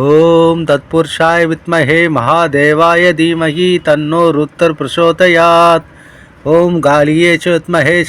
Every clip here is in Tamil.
ஓம் தத்புருஷாய வித்மஹே மகாதேவாய தீமஹி தன்னோ ருத்தர் பிரசோதயாத். ஓம் காலியே ச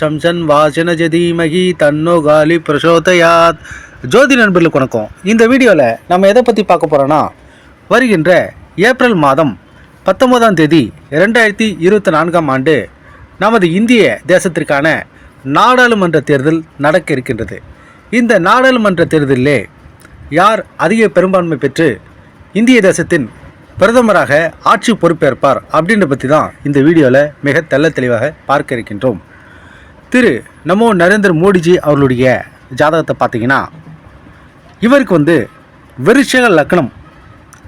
சம்சன் வாசன தீமஹி தன்னோ காலி பிரசோதயாத். ஜோதி நண்பர்களுக்கு வணக்கம். இந்த வீடியோவில் நம்ம எதை பற்றி பார்க்க போகிறோன்னா வருகின்ற ஏப்ரல் மாதம் பத்தொன்பதாம் தேதி ரெண்டாயிரத்தி இருபத்தி நான்காம் ஆண்டு நமது இந்திய தேசத்திற்கான நாடாளுமன்ற தேர்தல் நடக்க இருக்கின்றது. இந்த நாடாளுமன்ற தேர்தலிலே யார் அதிக பெரும்பான்மை பெற்று இந்திய தேசத்தின் பிரதமராக ஆட்சி பொறுப்பேற்பார் அப்படின்ற பற்றி தான் இந்த வீடியோவில் மிக தெல்ல தெளிவாக பார்க்க இருக்கின்றோம். திரு நமோ நரேந்திர மோடிஜி அவர்களுடைய ஜாதகத்தை பார்த்தீங்கன்னா இவருக்கு வந்து விருட்சக லக்னம்.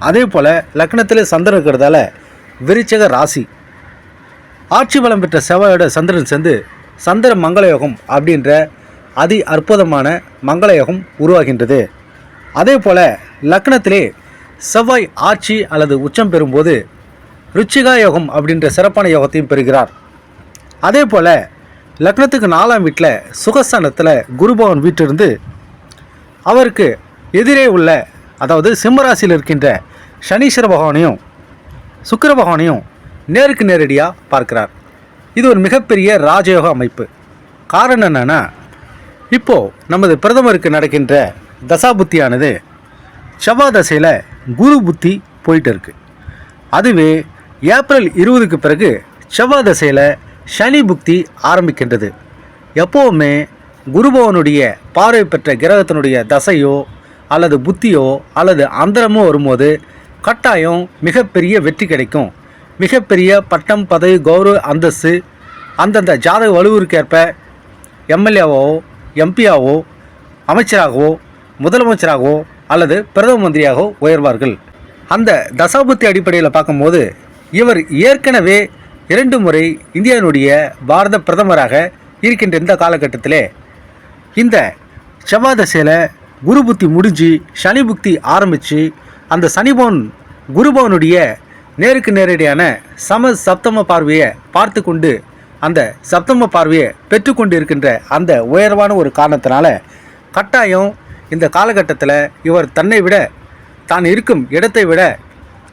அதே போல் லக்னத்தில் சந்திரன் இருக்கிறதால விருட்சக ராசி. ஆட்சி பலம் பெற்ற செவ்வாயோட சந்திரன் சேர்ந்து சந்திர மங்களயோகம் அப்படின்ற அதி அற்புதமான மங்களயோகம் உருவாகின்றது. அதே போல் லக்னத்திலே செவ்வாய் ஆட்சி அல்லது உச்சம் பெறும்போது ருச்சிகா யோகம் அப்படின்ற சிறப்பான யோகத்தையும் பெறுகிறார். அதே போல் லக்னத்துக்கு நாலாம் வீட்டில் சுகஸ்தானத்தில் குருபவன் வீட்டிலிருந்து அவருக்கு எதிரே உள்ள அதாவது சிம்மராசியில் இருக்கின்ற சனீஸ்வர பகவானையும் சுக்கர பகவானையும் நேருக்கு நேரடியாக பார்க்கிறார். இது ஒரு மிகப்பெரிய ராஜயோக அமைப்பு. காரணம் என்னென்னா இப்போது நமது பிரதமருக்கு நடக்கின்ற தசாபுத்தியானது செவ்வாய் தசையில் குரு புத்தி போயிட்டு இருக்கு அதுவே ஏப்ரல் இருபதுக்கு பிறகு செவ்வாய் தசையில் சனி புக்தி ஆரம்பிக்கின்றது. எப்போவுமே குருபவனுடைய பார்வை பெற்ற கிரகத்தினுடைய தசையோ அல்லது புத்தியோ அல்லது அந்தரமோ வரும்போது கட்டாயம் மிகப்பெரிய வெற்றி கிடைக்கும். மிகப்பெரிய பட்டம் பதவி கௌரவ அந்தஸ்து அந்தந்த ஜாதக வலுவிற்கேற்ப எம்எல்ஏவோ எம்பியாவோ அமைச்சராகவோ முதலமைச்சராகவோ அல்லது பிரதம மந்திரியாகவோ உயர்வார்கள். அந்த தசாபுத்தி அடிப்படையில் பார்க்கும்போது இவர் ஏற்கனவே இரண்டு முறை இந்தியாவினுடைய பாரத பிரதமராக இருக்கின்ற இந்த காலகட்டத்திலே இந்த செவ்வாதசையில் குரு புத்தி முடிஞ்சு சனி புக்தி ஆரம்பித்து அந்த சனிபவன் குருபவனுடைய நேருக்கு நேரடியான சம சப்தம பார்வையை பார்த்து கொண்டு அந்த சப்தம பார்வையை பெற்றுக்கொண்டு இருக்கின்ற அந்த உயர்வான ஒரு காரணத்தினால கட்டாயம் இந்த காலகட்டத்தில் இவர் தன்னை விட தான் இருக்கும் இடத்தை விட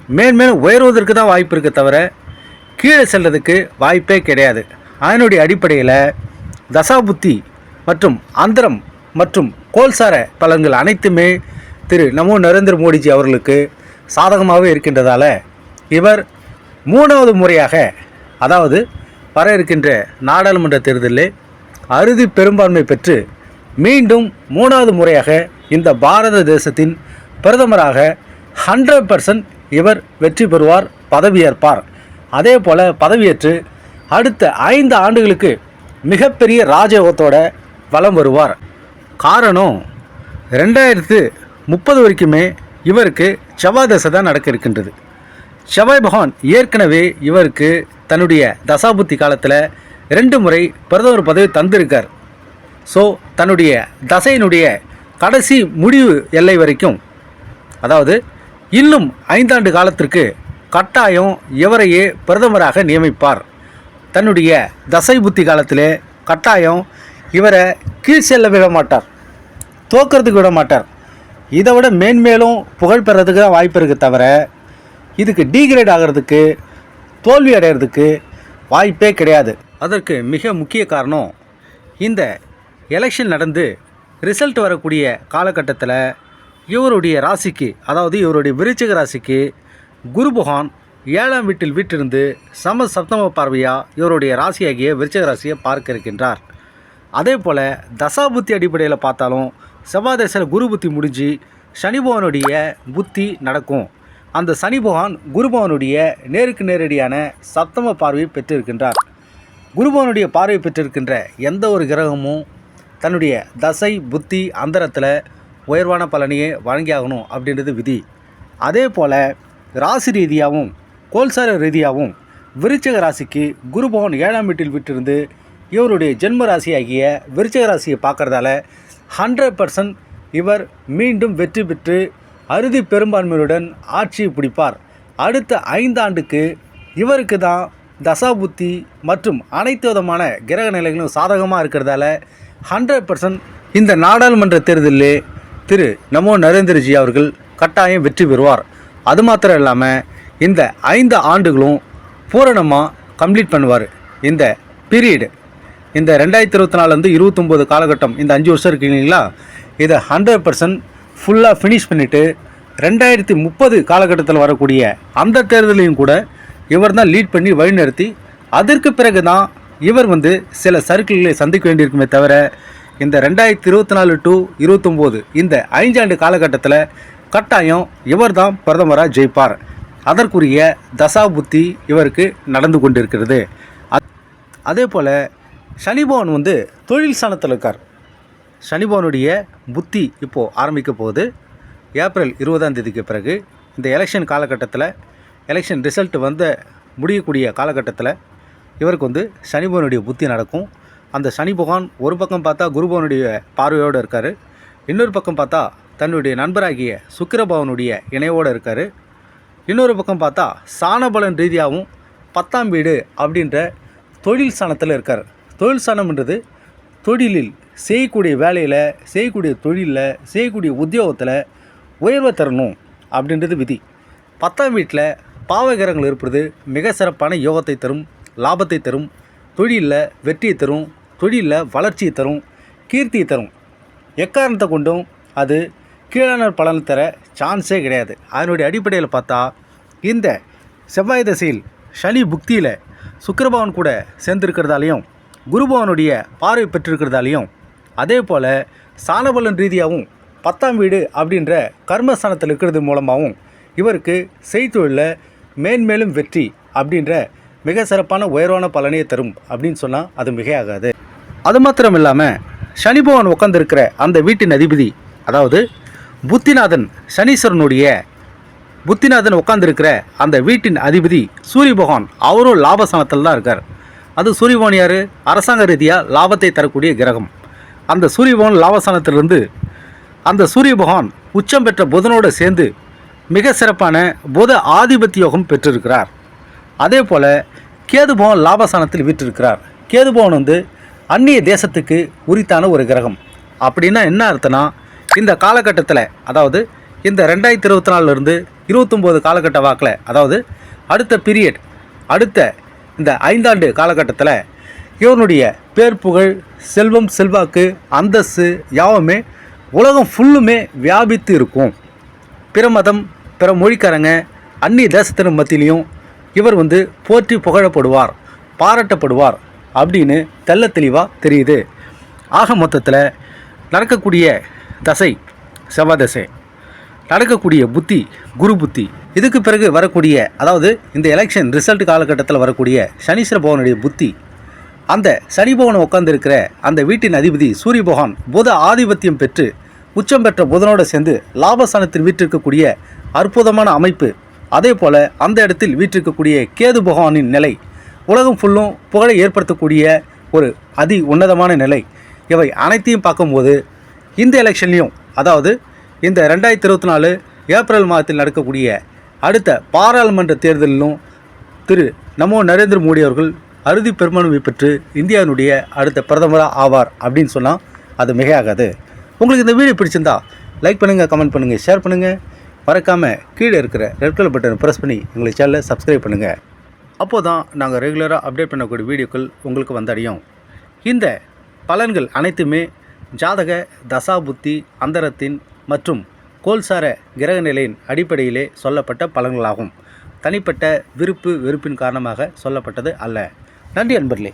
மேன்மேலும் உயர்வதற்கு தான் வாய்ப்பு இருக்கே தவிர கீழே செல்றதுக்கு வாய்ப்பே கிடையாது. அதனுடைய அடிப்படையில் தசாபுத்தி மற்றும் அந்தரம் மற்றும் கோல்சார பலன்கள் அனைத்துமே திரு நமோ நரேந்திர மோடிஜி அவர்களுக்கு சாதகமாகவே இருக்கின்றதால இவர் மூணாவது முறையாக அதாவது வர இருக்கின்ற நாடாளுமன்ற தேர்தலில் அறுதி பெரும்பான்மை பெற்று மீண்டும் மூணாவது முறையாக இந்த பாரத தேசத்தின் பிரதமராக ஹண்ட்ரட் பர்சன்ட் இவர் வெற்றி பெறுவார் பதவியேற்பார். அதே போல் பதவியேற்று அடுத்த ஐந்து ஆண்டுகளுக்கு மிகப்பெரிய ராஜயோகத்தோட வலம் வருவார். காரணம் ரெண்டாயிரத்து முப்பது வரைக்குமே இவருக்கு செவ்வாய் தசை தான் நடக்க இருக்கின்றது. செவ்வாய் பகவான் ஏற்கனவே இவருக்கு தன்னுடைய தசாபுத்தி காலத்தில் ரெண்டு முறை பிரதமர் பதவி தந்திருக்கார். ஸோ தன்னுடைய தசையினுடைய கடைசி முடிவு எல்லை வரைக்கும் அதாவது இன்னும் ஐந்தாண்டு காலத்திற்கு கட்டாயம் இவரையே பிரதமராக நியமிப்பார். தன்னுடைய தசை புத்தி காலத்திலே கட்டாயம் இவரை கீழ் செல்ல விட மாட்டார். தோக்கிறதுக்கு விட மாட்டார். இதை விட மேன்மேலும் புகழ் பெறதுக்கு தான் வாய்ப்பு இருக்குது தவிர இதுக்கு டீக்ரேட் ஆகிறதுக்கு தோல்வி அடைகிறதுக்கு வாய்ப்பே கிடையாது. அதற்கு மிக முக்கிய காரணம் இந்த எலெக்ஷன் நடந்து ரிசல்ட் வரக்கூடிய காலகட்டத்தில் இவருடைய ராசிக்கு அதாவது இவருடைய விருச்சிக ராசிக்கு குருபகவான் ஏழாம் வீட்டில் வீட்டிலிருந்து சம சப்தம பார்வையாக இவருடைய ராசியாகிய விருச்சிக ராசியை பார்க்க இருக்கின்றார். அதே போல் தசாபுத்தி அடிப்படையில் பார்த்தாலும் செவ்வாதேசில் குரு புத்தி முடிஞ்சு சனிபவனுடைய புத்தி நடக்கும். அந்த சனி பகவான் நேருக்கு நேரடியான சப்தம பார்வையை பெற்றிருக்கின்றார். குருபவனுடைய பார்வை பெற்றிருக்கின்ற எந்த ஒரு கிரகமும் தன்னுடைய தசை புத்தி அந்தரத்தில் உயர்வான பலனையே வழங்கியாகணும் அப்படின்றது விதி. அதே போல் ராசி ரீதியாகவும் கோல்சார ரீதியாகவும் விருச்சக ராசிக்கு குருபவன் ஏழாம் வீட்டில் விட்டிருந்து இவருடைய ஜென்ம ராசியாகிய விருச்சக ராசியை பார்க்குறதால ஹண்ட்ரட் பர்சன்ட் இவர் மீண்டும் வெற்றி பெற்று அறுதி பெரும்பான்மையுடன் ஆட்சியை பிடிப்பார். அடுத்த ஐந்தாண்டுக்கு இவருக்கு தான் தசாபுத்தி மற்றும் அனைத்து விதமான கிரக நிலைகளும் சாதகமாக இருக்கிறதால ஹண்ட்ரட் பர்சன்ட் இந்த நாடாளுமன்ற தேர்தலிலே திரு நமோ நரேந்திரஜி அவர்கள் கட்டாயம் வெற்றி பெறுவார். அது மாத்திரம் இல்லாமல் இந்த ஐந்து ஆண்டுகளும் பூரணமாக கம்ப்ளீட் பண்ணுவார். இந்த பீரியடு இந்த ரெண்டாயிரத்தி இருபத்தி நாலுலேருந்து இருபத்தொம்போது காலகட்டம் இந்த அஞ்சு வருஷம் இருக்கு இல்லைங்களா? இதை ஹண்ட்ரட் பர்சன்ட் ஃபுல்லாக ஃபினிஷ் பண்ணிவிட்டு ரெண்டாயிரத்தி முப்பது காலகட்டத்தில் வரக்கூடிய அந்த தேர்தலையும் கூட இவர் தான் லீட் பண்ணி வழிநடத்தி அதற்கு பிறகு தான் இவர் வந்து சில சர்க்கிள்களை சந்திக்க வேண்டியிருக்குமே தவிர இந்த ரெண்டாயிரத்தி இருபத்தி நாலு டு இருபத்தொம்போது இந்த ஐந்தாண்டு காலகட்டத்தில் கட்டாயம் இவர் தான் பிரதமராக ஜெயிப்பார். அதற்குரிய தசா புத்தி இவருக்கு நடந்து கொண்டிருக்கிறது. அதே போல் சனிபவன் வந்து தொழில் ஸ்தானத்தில் இருக்கார். சனிபவனுடைய புத்தி இப்போது ஆரம்பிக்க போகுது. ஏப்ரல் இருபதாம் தேதிக்கு பிறகு இந்த எலெக்ஷன் காலகட்டத்தில் எலெக்ஷன் ரிசல்ட் வந்து முடியக்கூடிய காலகட்டத்தில் இவருக்கு வந்து சனிபவனுடைய புத்தி நடக்கும். அந்த சனி பகவான் ஒரு பக்கம் பார்த்தா குருபவனுடைய பார்வையோடு இருக்கார். இன்னொரு பக்கம் பார்த்தா தன்னுடைய நண்பராகிய சுக்கிரபவனுடைய இணையோடு இருக்கார். இன்னொரு பக்கம் பார்த்தா சாணபலன் ரீதியாகவும் பத்தாம் வீடு அப்படின்ற தொழில் சாணத்தில் இருக்கார். தொழில் சாணம்ன்றது தொழிலில் செய்யக்கூடிய வேலையில் செய்யக்கூடிய தொழிலில் செய்யக்கூடிய உத்தியோகத்தில் உயர்வை தரணும் அப்படின்றது விதி. பத்தாம் வீட்டில் பாவகிரகங்கள் இருப்பது மிக சிறப்பான யோகத்தை தரும். லாபத்தை தரும் தொழிலில் வெற்றியை தரும் தொழிலில் வளர்ச்சியை தரும் கீர்த்தியை தரும். எக்காரணத்தை கொண்டும் அது கீழான பலன் தர சான்ஸே கிடையாது. அதனுடைய அடிப்படையில் பார்த்தா இந்த செவ்வாய் திசையில் சனி புக்தியில் சுக்கரபவன் கூட சேர்ந்திருக்கிறதாலையும் குருபவனுடைய பார்வை பெற்றிருக்கிறதாலையும் அதே போல் சாணபலன் ரீதியாகவும் பத்தாம் வீடு அப்படின்ற கர்மஸ்தானத்தில் இருக்கிறது மூலமாகவும் இவருக்கு செய்தொழிலில் மேன்மேலும் வெற்றி அப்படின்ற மிக சிறப்பான உயர்வான பலனையை தரும் அப்படின்னு சொன்னால் அது மிகையாகாது. அது மாத்திரம் இல்லாமல் சனி பகவான் உட்காந்துருக்கிற அந்த வீட்டின் அதிபதி அதாவது புத்திநாதன் சனீஸ்வரனுடைய புத்திநாதன் உட்காந்துருக்கிற அந்த வீட்டின் அதிபதி சூரிய பகவான் அவரும் லாபஸ்தானத்தில் தான் இருக்கார். அது சூரிய பகவான் யார்? அரசாங்க ரீதியாக லாபத்தை தரக்கூடிய கிரகம். அந்த சூரிய பகவான் லாபஸ்தானத்திலிருந்து அந்த சூரிய பகவான் உச்சம் பெற்ற புதனோடு சேர்ந்து மிக சிறப்பான புத ஆதிபத்தியோகம் பெற்றிருக்கிறார். அதே போல் கேதுபவன் லாபசானத்தில் லாபஸ்தானத்தில் வீற்றிருக்கிறார். கேதுபவன் வந்து அந்நிய தேசத்துக்கு உரித்தான ஒரு கிரகம். அப்படின்னா என்ன அர்த்தம்னா இந்த காலகட்டத்தில் அதாவது இந்த ரெண்டாயிரத்தி இருபத்தி நாலுலேருந்து இருபத்தொம்போது காலகட்ட வாக்கில் அதாவது அடுத்த பீரியட் அடுத்த இந்த ஐந்தாண்டு காலகட்டத்தில் இவனுடைய பேர் புகழ் செல்வம் செல்வாக்கு அந்தஸ்து யாவுமே உலகம் ஃபுல்லுமே வியாபித்து இருக்கும். பிற மதம் பிற மொழிக்காரங்க அந்நிய தேசத்தினர் மத்தியிலையும் இவர் வந்து போற்றி புகழப்படுவார் பாராட்டப்படுவார் அப்படின்னு தெள்ள தெளிவாக தெரியுது. ஆக மொத்தத்தில் நடக்கக்கூடிய தசை செவ்வாய் தசை நடக்கக்கூடிய புத்தி குரு புத்தி இதுக்கு பிறகு வரக்கூடிய அதாவது இந்த எலெக்ஷன் ரிசல்ட் காலகட்டத்தில் வரக்கூடிய சனீஸ்வர பவனுடைய புத்தி அந்த சனி பவன் உட்கார்ந்திருக்கிற அந்த வீட்டின் அதிபதி சூரிய பகவான் புத ஆதிபத்தியம் பெற்று உச்சம் பெற்ற புதனோடு சேர்ந்து லாபஸ்தானத்தில் வீற்றிருக்கக்கூடிய அற்புதமான அமைப்பு அதே போல் அந்த இடத்தில் வீற்றிருக்கக்கூடிய கேது பகவானின் நிலை உலகம் ஃபுல்லும் புகழை ஏற்படுத்தக்கூடிய ஒரு அதி உன்னதமான நிலை. இவை அனைத்தையும் பார்க்கும்போது இந்த எலெக்ஷன்லையும் அதாவது இந்த ரெண்டாயிரத்தி இருபத்தி நாலு ஏப்ரல் மாதத்தில் நடக்கக்கூடிய அடுத்த பாராளுமன்ற தேர்தலிலும் திரு நமோ நரேந்திர மோடி அவர்கள் அறுதி பெருமனவை பெற்று இந்தியாவினுடைய அடுத்த பிரதமராக ஆவார் அப்படின்னு சொன்னால் அது மிகையாகாது. உங்களுக்கு இந்த வீடியோ பிடிச்சிருந்தா லைக் பண்ணுங்கள் கமெண்ட் பண்ணுங்கள் ஷேர் பண்ணுங்கள் மறக்காமல் கீழே இருக்கிற ரெட் கலர் பட்டனை ப்ரெஸ் பண்ணி எங்களை சேனலை சப்ஸ்கிரைப் பண்ணுங்கள் அப்போ தான் நாங்கள் ரெகுலராக அப்டேட் பண்ணக்கூடிய வீடியோக்கள் உங்களுக்கு வந்தடையும். இந்த பலன்கள் அனைத்துமே ஜாதக தசா புத்தி அந்தரத்தின் மற்றும் கோல்சார கிரக நிலையின் அடிப்படையிலே சொல்லப்பட்ட பலன்களாகும். தனிப்பட்ட விருப்பு வெறுப்பின் காரணமாக சொல்லப்பட்டது அல்ல. நன்றி அன்பர்களே.